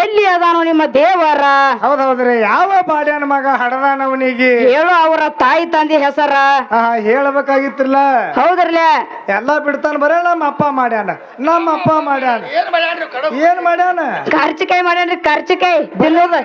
ಎಲ್ಲಿ ಅದಾನು ನಿಮ್ಮ ದೇವರ? ಹೌದೌದ್ರಿ ಹೌದ್ರಿ ಯಾವ ಬಾಡ್ಯಾನ ಮಗ ಹಡದಾನವನಿಗೆ ಹೇಳು ಅವರ ತಾಯಿ ತಂದೆ ಹೆಸರ. ಆ ಹೇಳ್ಬೇಕಾಗಿತ್ತಿಲ್ಲ? ಹೌದ್ರಲ್ಲ ಎಲ್ಲಾ ಬಿಡ್ತಾನ ಬರೇ ನಮ್ಮ ಅಪ್ಪ ಮಾಡ್ಯಾನ. ನಮ್ಮ ಅಪ್ಪ ಮಾಡ್ಯಾನ. ಏನ್ ಮಾಡ್ಯಾನ? ಖರ್ಚಿಕಾಯಿ ಮಾಡ್ಯಾನ್ರಿ ಕರ್ಚಿಕಾಯಿ. ತಿನ್ನೋದು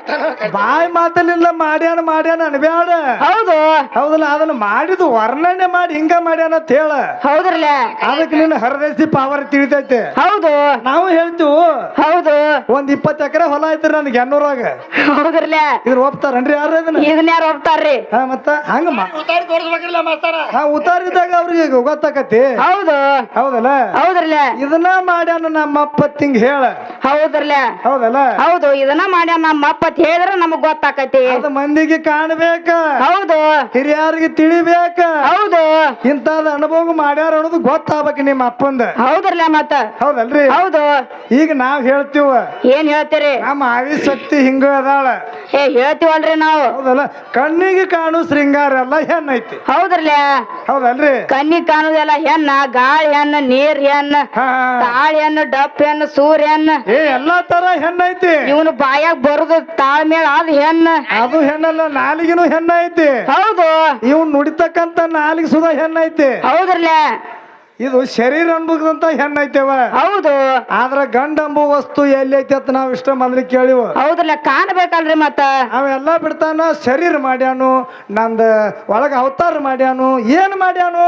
ಬಾಯಿ ಮಾತಲ್ಲಿಲ್ಲ ಮಾಡ್ಯಾನ ಮಾಡ್ಯಾನ ಅನ್ಬ್ಯಾಡ. ಹೌದು. ಹೌದಲ್ಲ ಅದನ್ನ ಮಾಡಿದ ವರ್ಣನೆ ಮಾಡಿ ಹಿಂಗ ಮಾಡ್ಯಾನ ಅಂತ ಹೇಳ. ಹೌದ್ರಲ್ಲ ಅದಕ್ಕೆ ನಿನ್ನ ಹರದೇಸಿ ಪಾವರ್ ತಿಳಿತೈತೆ. ಹೌದು. ನಾವು ಹೇಳ್ತೀವಿ ಹೌದು. ಒಂದ್ ಇಪ್ಪತ್ತು ಎಕರೆ ಹೊಲ ಐತ್ರಿ ನನ್ಗೆ ಎನ್ನೂರಾಗ ಹೌದ್ರಲ್ಲೇ? ಇದ್ರ ಒಪ್ತಾರನ್ರಿ ಯಾರು ಇದನ್ನ ಇದನ್ನ ಯಾರು ಹೋಗ್ತಾರ್ರಿ ಹಾ ಮತ್ತ? ಹಂಗ ಹಾ ಉತ್ತಾರಿದಾಗ ಅವ್ರಿಗೆ ಗೊತ್ತಾಕತಿ ಹೌದು. ಹೌದಲ್ಲ? ಹೌದ್ರಲ್ಲ? ಇದನ್ನ ಮಾಡ್ಯಾನ ನಮ್ಮ ಅಪ್ಪ ತಿಂಗ್ ಹೇಳ. ಹೌದ್ರಲ್ಲ ಹೌದಲ್ಲ? ಹೌದು ಇದನ್ನ ಮಾಡ್ಯಾನ ನಮ್ಮ ಅಪ್ಪ ಅಂತ ಹೇಳಿದ್ರೆ ನಮಗ್ ಗೊತ್ತಾಕತಿ. ಅದ ಮಂದಿಗೆ ಕಾಣ್ಬೇಕ. ಹೌದು. ಹಿರಿಯರಿಗೆ ತಿಳಿಬೇಕ. ಹೌದು. ಇಂತಾದ ಅನುಭವ ಮಾಡ್ಯಾರ ಅನ್ನೋದು ಗೊತ್ತಾಗ್ಬೇಕು ನಿಮ್ಮ ಅಪ್ಪಂದ. ಹೌದ್ರಲ್ಲ ಮತ್ತ? ಹೌದಲ್ರಿ? ಹೌದು. ಈಗ ನಾವ್ ಹೇಳ್ತೀವ. ಏನ್ ಹೇಳ್ತೀರಿ? ನಮ್ಮ ಆವಿ ಶಕ್ತಿ ಹಿಂಗ ಅದಾಳ. ಏ ಹೇಳ್ತೀವಲ್ರಿ ನಾವು. ಹೌದಲ್ಲ? ಕಣ್ಣಿಗೆ ಕಾಣು ಶೃಂಗಾರ ಎಲ್ಲ ಹೆಣ್ಣೈತಿ ಹೌದ್ರಲ್ಲ ಹೌದಲ್ರಿ? ಕಣ್ಣಿಗೆ ಕಾಣುದೆಲ್ಲ ಹೆಣ್ಣ ಗಾಳಿ ಹೆಣ್ಣ ನೀರ್ ಹೆಣ್ಣ ಹಾ. ತಾಳಿ ಹೆಣ್ಣು ಡಪ್ ಹೆಣ್ಣು ಸೂರ್ಯ ಹೆಣ್ಣು. ಏ ಎಲ್ಲಾ ತರ ಹೆಣ್ಣೈತಿ. ಇವನು ಬಾಯಾಗ ಬರುದು ತಾಳ್ಮೇಳ ಅದು ಹೆಣ್ಣ. ಅದು ಹೆಣ್ಣಲ್ಲ ನಾಲಿಗೆನು ಹೆಣ್ಣೈತಿ. ಹೌದು. ಇವ್ ನುಡಿತಕ್ಕಂತ ನಾಲಿಗೆ ಸುಧಾ ಹೆಣ್ಣೈತಿ. ಹೌದ್ರಲ್ಲ. ಇದು ಶರೀರ ಅನ್ಬಂತ ಹೆಣ್ಣೈತೇವ. ಹೌದು. ಆದ್ರೆ ಗಂಡ ಅಂಬು ವಸ್ತು ಎಲ್ಲೈತಿ ಅಂತ ನಾವ್ ಇಷ್ಟ ಮಂದ್ರಿ ಕೇಳಿವ. ಹೌದಲ್ಲ ಕಾಣ್ಬೇಕಲ್ರಿ ಮತ್ತ. ಅವೆಲ್ಲ ಬಿಡ್ತಾನ ಶರೀರ ಮಾಡ್ಯಾನು ನಂದ ಒಳಗ ಅವತಾರ ಮಾಡ್ಯಾನು ಏನ್ ಮಾಡ್ಯಾನು?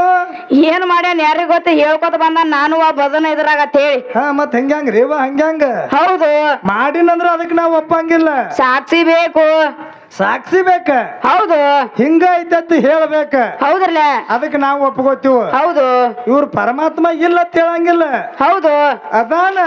ಏನ್ ಮಾಡ್ಯಾನ ಯಾರಿಗ ಗೊತ್ತ ಹೇಳ್ಕೊತ ಬಂದ ನಾನು ಆ ಬದನ ಇದ್ರಾಗ ಹೇಳಿ. ಹಾ ಮತ್ ಹೆಂಗ್ಯಾಂಗ ರೇವ ಹಂಗ್ಯಾಂಗ? ಹೌದು. ಮಾಡಿನಂದ್ರ ಅದಕ್ಕೆ ನಾವ್ ಒಪ್ಪಂಗಿಲ್ಲ. ಸಾಕ್ಷಿ ಬೇಕು. ಸಾಕ್ಷಿ ಬೇಕ. ಹೌದು. ಹಿಂಗ ಇದ್ದದ್ದು ಹೇಳ್ಬೇಕ. ಹೌದ್ರಲ್ಲ? ಅದಕ್ಕೆ ನಾವು ಒಪ್ಕೋತೀವಿ. ಹೌದು. ಇವ್ರ ಪರಮಾತ್ಮ ಇಲ್ಲ ಅಂತ ಹೇಳಂಗಿಲ್ಲ. ಹೌದು. ಅದಾನ.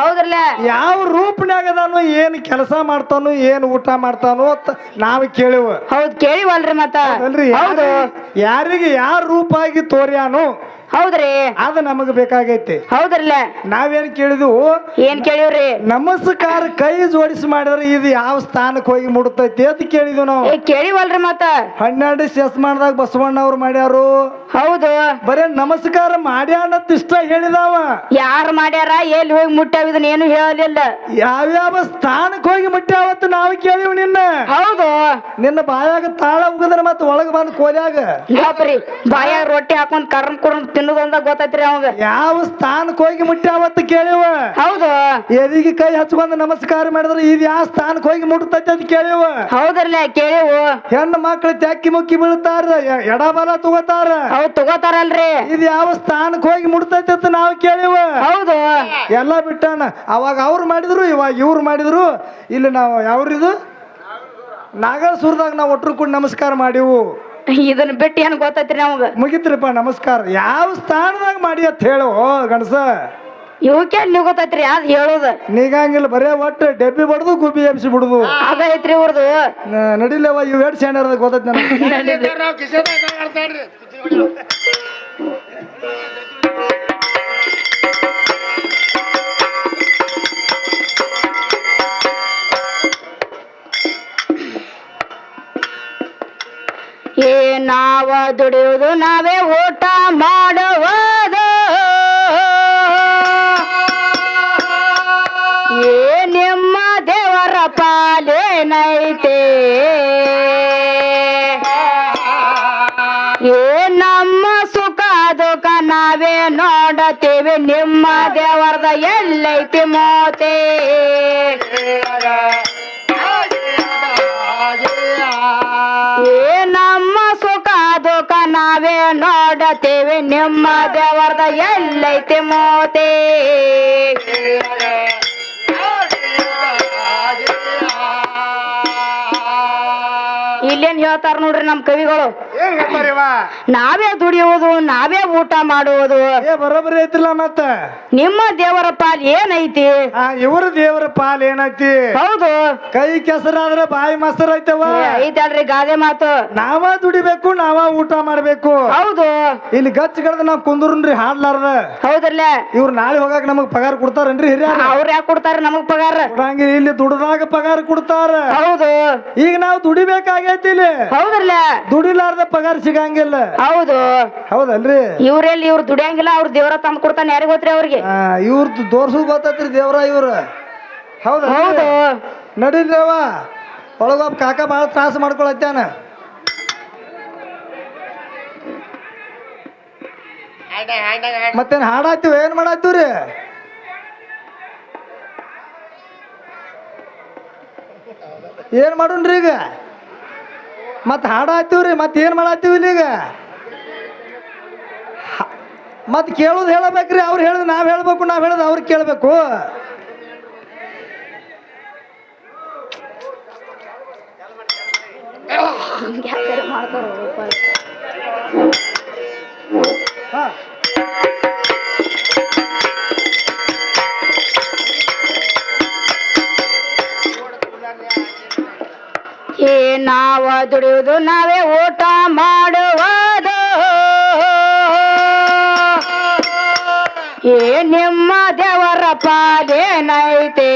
ಹೌದ್ರಲ್ಲ? ಯಾವ ರೂಪನ್ಯಾಗ ಅದಾನು ಏನ್ ಕೆಲಸ ಮಾಡ್ತಾನು ಏನ್ ಊಟ ಮಾಡ್ತಾನೋ ಅಂತ ನಾವ್ ಕೇಳಿವ. ಹೌದ್ ಕೇಳಿವಲ್ರಿ ಮತ್ತ. ಅಲ್ರಿ ಹೌದು. ಯಾರಿಗೆ ಯಾರ ರೂಪ ಆಗಿ ತೋರ್ಯಾನು ಹೌದ್ರಿ. ಅದು ನಮಗ ಬೇಕಾಗೈತಿ. ಹೌದ್ರಲ್ಲ. ನಾವೇನ್ ಕೇಳಿದ್ವು? ಏನ್ ಕೇಳಿವ್ರಿ? ನಮಸ್ಕಾರ ಕೈ ಜೋಡಿಸಿ ಮಾಡಿದ್ರೆ ಇದು ಯಾವ ಸ್ಥಾನಕ್ಕೆ ಹೋಗಿ ಮುಡತೈತಿ ಅಂತ ಕೇಳಿದ್ವು ನಾವು. ಏ ಕೇಳಿವಲ್ರಿ ಮತ್ತ. ಹನ್ನೆರಡು ಸೆಸ್ ಮಾಡಿದಾಗ ಬಸವಣ್ಣ ಅವ್ರು ಮಾಡ್ಯಾರು. ಹೌದು. ಬರೇ ನಮಸ್ಕಾರ ಮಾಡ್ಯಾನತ್ ಇಷ್ಟ ಹೇಳಿದಾವ. ಯಾರು ಮಾಡ್ಯಾರ ಎಲ್ಲಿ ಹೋಗಿ ಮುಟ್ಟಾವ ಇದನ್ನ ಏನು ಹೇಳಲಿಲ್ಲ. ಯಾವ್ಯಾವ ಸ್ಥಾನಕ್ಕೆ ಹೋಗಿ ಮುಟ್ಟ್ಯಾವತ್ತು ನಾವು ಕೇಳಿವ್ ನಿನ್ನ. ಹೌದು. ನಿನ್ನ ಬಾಯಾಗ ತಾಳ ಉಗದ್ರ ಮತ್ತ ಒಳಗ ಬಂದು ಕೋಲ್ಯಾಗ. ಬಾಯಾಗ ರೊಟ್ಟಿ ಹಾಕೊಂಡ್ ಕರ್ಮ್ ಕುರ್ನ್ ತಿನ್ನೋದಂದ ಗೊತ್ತೈತ್ರಿ ಅವಂಗ. ಯಾವ ಸ್ಥಾನಕ್ಕೆ ಹೋಗಿ ಮುಟ್ಟ್ಯಾವತ್ತು ಕೇಳಿವ? ಹೌದು. ಎದಿಗೆ ಕೈ ಹಚ್ಕೊಂಡು ನಮಸ್ಕಾರ ಮಾಡಿದ್ರೆ ಇದು ಯಾವ ಸ್ಥಾನಕ್ಕೆ ಹೋಗಿ ಮುಟ್ತೈತಿ ಅಂತ ಕೇಳಿವ? ಹೌದ್ರಲ್ಲ ಕೇಳಿವು. ಹೆಣ್ಣು ಮಕ್ಳು ತ್ಯಾಕಿ ಮುಕ್ಕಿ ಬೀಳ್ತಾರ ಎಡಬಲ ತಗೋತಾರ. ಹೌದ್ ತಗೋತಾರಲ್ರಿ. ಇದು ಯಾವ ಸ್ಥಾನಕ್ಕೆ ಹೋಗಿ ಮುಟ್ತೈತಿ ಅಂತ ನಾವು ಕೇಳಿವ? ಹೌದು. ಎಲ್ಲ ಬಿಟ್ಟಾನ ಅವಾಗ ಅವ್ರು ಮಾಡಿದ್ರು ಇವಾಗ ಇವ್ರು ಮಾಡಿದ್ರು. ಇಲ್ಲಿ ನಾವು ಯಾವ್ರಿದು? ನಾಗಸೂರದಾಗ ನಾವು ಒಟ್ಟರು ಕೂಡ ನಮಸ್ಕಾರ ಮಾಡಿವು. ಇದನ್ನ ಬಿಟ್ಟು ಏನ್ ಗೊತ್ತೈತ್ರಿ ನಮಗ? ಮುಗಿತ್ರಿಪ್ಪ ನಮಸ್ಕಾರ. ಯಾವ ಸ್ಥಾನದಾಗ ಮಾಡಿ ಅಂತ ಹೇಳು ಗಣಸ ಇವಕ್ಕೆ ನೀವು ಗೊತ್ತೈತ್ರಿ ಅದ್ ಹೇಳುದ? ನೀಗಂಗಿಲ್ಲ ಬರೇ ಒಟ್ಟು ಡೆಬ್ಬಿ ಬಡ್ದು ಗುಬ್ಬಿ ಎಬ್ಸಿ ಬಿಡುದು. ಅದ ಐತ್ರಿ ಇವ್ರದು. ನಡಿಲ್ಲವ ನಡಿಲವ ಇವ್ ಎರಡು ಇರೋದ ಗೊತ್ತೈತಿ ನನಗೆ. ನಾವ ದುಡಿಯುವುದು ನಾವೇ ಊಟ ಮಾಡುವುದು. ಏ ನಿಮ್ಮ ದೇವರ ಪಾಲೇನೈತೆ ಏ ನಮ್ಮ ಸುಖ ದುಃಖ ನಾವೇ ನೋಡತೇವೆ ನಿಮ್ಮ ದೇವರದ ಎಲ್ಲೈತಿ ಮೋತೆ. ನೋಡತೇವೆ ನಿಮ್ಮ ದೇವರದ ಎಲ್ಲೈತಿ ಮೋತೆ. ಇಲ್ಲೇನ್ ಹೇಳ್ತಾರ ನೋಡ್ರಿ ನಮ್ ಕವಿಗಳು. ಏನ್ ಹೇಳ್ತಾರಿವ ನಾವೇ ದುಡಿಯುವುದು ನಾವೇ ಊಟ ಮಾಡುವುದು. ಏ ಬರೋಬ್ಬರಿ ಐತಿಲ್ಲ ಮತ್ತ? ನಿಮ್ಮ ದೇವರ ಪಾಲ್ ಏನೈತಿ? ಆ ಇವ್ರ ದೇವರ ಪಾಲ್ ಏನೈತಿ? ಹೌದು. ಕೈ ಕೆಸರಾದ್ರೆ ಬಾಯಿ ಮೊಸರು ಐತವ ಏ, ಐತಲ್ರಿ ಗಾದೆ ಮಾತು. ನಾವ ದುಡಿಬೇಕು ನಾವ ಊಟ ಮಾಡ್ಬೇಕು. ಹೌದು. ಇಲ್ಲಿ ಗಚ್ಚ ಕಡ್ದ ನಾವ್ ಕುಂದ್ರನ್ರಿ ಹಾಡ್ಲಾರ್ದ. ಹೌದ್ರಲ್ಲ. ಇವ್ರು ನಾಳೆ ಹೋಗಾಕ ನಮಗ್ ಪಗಾರ ಕೊಡ್ತಾರನ್ರಿ ಹಿರಿಯ ಅವ್ರ ಯಾಕೆ ಕೊಡ್ತಾರ ನಮಗ್ ಪಗಾರ? ಕೊಡಂಗಿಲ್ಲ ಇಲ್ಲಿ ದುಡ್ದಾಗ ಪಗಾರ ಕೊಡ್ತಾರ. ಹೌದು. ಈಗ ನಾವು ದುಡಿಬೇಕಾಗೈತಿ ಇಲ್ಲಿ ಹೌದ್ರಲ್ಲ? ದುಡಿಲಾರ್ದ ಪಗಾರ ಸಿಗಂಗಿಲ್ಲ. ಹೌದು. ಹೌದಲ್ರಿ? ಇವ್ರೆಲ್ಲಿ ಇವ್ರು ದುಡಿಯಂಗಿಲ್ಲ ಅವ್ರ ದೇವ್ರ ತಂದ್ ಕೊಡ್ತಾನೆ ಯಾರಿಗೆ ಗೊತ್ತ್ರಿ ಅವ್ರಿಗೆ? ಇವ್ರ ಇವ್ರದ್ದು ದೋರ್ಸು ಗೊತ್ತೈತ್ರಿ ದೇವ್ರ ಇವ್ರ. ಹೌದು. ಹೌದು ನಡೀಲಿವ ಒಳಗೊಬ್ಬ ಕಾಕ ಭಾಳ ತ್ರಾಸ ಮಾಡ್ಕೊಳತ್ತಾನ ಮತ್ತೇನ್ ಹಾಡಾತಿವ ಏನ್ ಮಾಡಾತೀವ್ರಿ ಏನ್ ಮಾಡುಣ್ರಿ ಈಗ? ಮತ್ತೆ ಹಾಡಾತೀವ್ರಿ ಮತ್ತೆ ಏನು ಮಾಡಾತೀವಿ ಇಲ್ಲಿಗ ಈಗ? ಮತ್ತೆ ಕೇಳೋದು ಹೇಳಬೇಕ್ರಿ ಅವ್ರು ಹೇಳಿದ್ ನಾವು ಹೇಳಬೇಕು ನಾವು ಹೇಳೋದು ಅವ್ರು ಕೇಳಬೇಕು. ಹಾಂ. ನಾವ ದುಡಿಯುವುದು ನಾವೇ ಊಟ ಮಾಡುವುದು. ಏ ನಿಮ್ಮ ದೇವರ ಪಾದೇನೈತೆ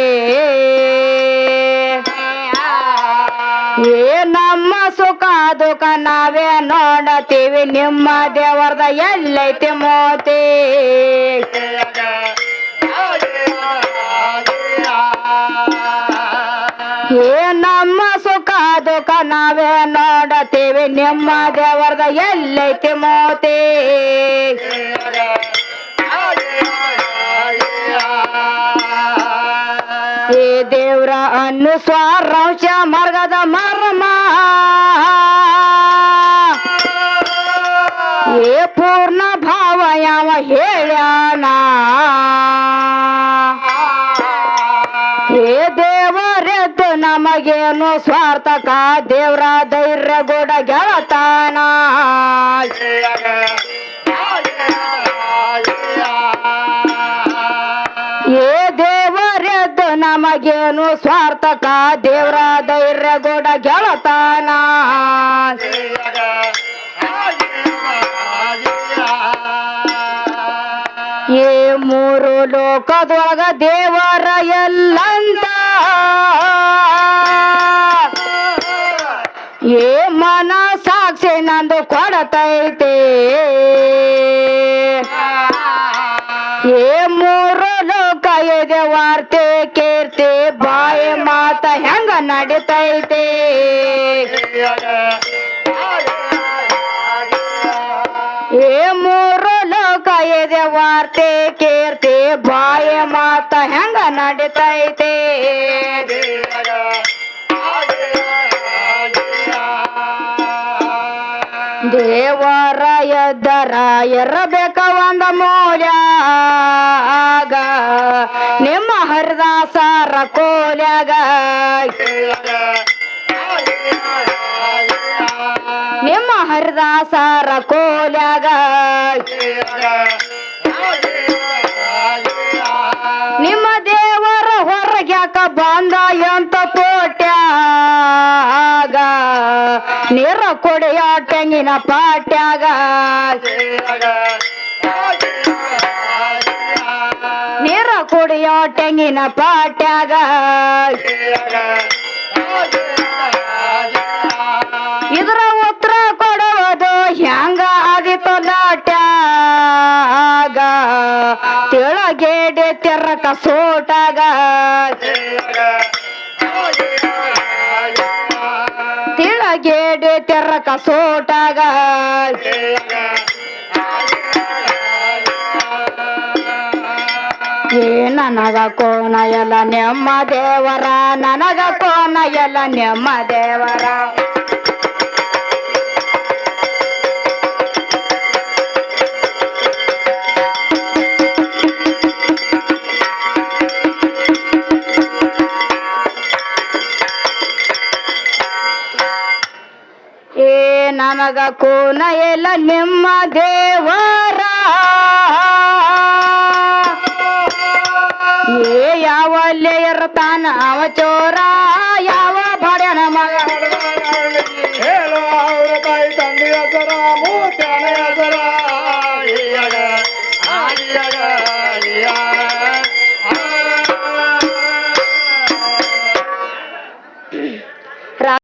ಏ ನಮ್ಮ ಸುಖ ದುಃಖ ನಾವೇ ನೋಡತೀವಿ. ನಿಮ್ಮ ದೇವರದ ಎಲ್ಲೈತೆ ಮೋತಿ. ಏನ ನಾವೇ ನೋಡತೀವಿ ನಿಮ್ಮ ದೇವರದ ಎಲ್ಲೈತೆ ಮೋತಿ. ಈ ದೇವ್ರ ಅನ್ನು ಸ್ವಾರಂಶ ಮಾರ್ಗದ ಮರ್ಮ. ಏ ದೇವರೆದ್ದು ನಮಗೇನು ಸ್ವಾರ್ಥಕ? ದೇವ್ರ ಧೈರ್ಯ ಗೋಡ ಗೆಳತಾನ. ಏ ದೇವರೆದ್ದು ನಮಗೇನು ಸ್ವಾರ್ಥಕ? ದೇವ್ರ ಧೈರ್ಯ ಗೋಡ ಗೆಳತಾನ. ಮೂರು ಲೋಕದೊಳಗ ದೇವರ ಏ ಮೂರು ಲೋಕ ಇದೆ ವಾರ್ತೆ ಕೀರ್ತಿ, ಬಾಯಿ ಮಾತ ಹೆಂಗ ನಡಿತೈತೆ. ಏ ಮೂರು ಲೋಕ ಇದೆ ವಾರ್ತೆ ಕೀರ್ತಿ, ಬಾಯಿ ಮಾತ ಹೆಂಗ ನಡಿತೈತೆ. ಇರಬೇಕ ಒಂದ ಆಗ ನಿಮ್ಮ ಹರಿದಾಸರ ಕೋಲ್ಯಾಗ. ನಿಮ್ಮ ಹರಿದಾಸರ ಕೋಲ್ಯಾಗ. ನೀರ ಕೊಡೆಯ ತೆಂಗಿನ ಪಾಟ್ಯಾಗ. ನೀರ ಕೊಡೆಯ ತೆಂಗಿನ ಪಾಟ್ಯಾಗ. ಇದರ ಉತ್ತರ ಕೊಡುವುದು ಹೆಂಗ ಆದಿತ್ತು ನಾಟ್ಯಾಗ. ತಿಳಗೇಡೆ ತೆರಕ ಸೋಟಾಗ. ತಿಳಗೇಡೆ ಕಸೋಟಗ. ಸೋಟಾಗ ಏ ನನಗ ಕೋನ ಎಲ್ಲ ನೆಮ್ಮ ದೇವರ ನನಗ ಕೋನ ಎಲ್ಲ ನೆಮ್ಮ ದೇವರ. ಜಗ ಕೋನಯಲ ನಿಮ್ಮ ದೇವರ. ಏ ಯಾವ ಅಲ್ಲೇ ಇರ್ತಾನ ಅವ ಚೋರ ಯಾವ ಬಡನ ಮಗ.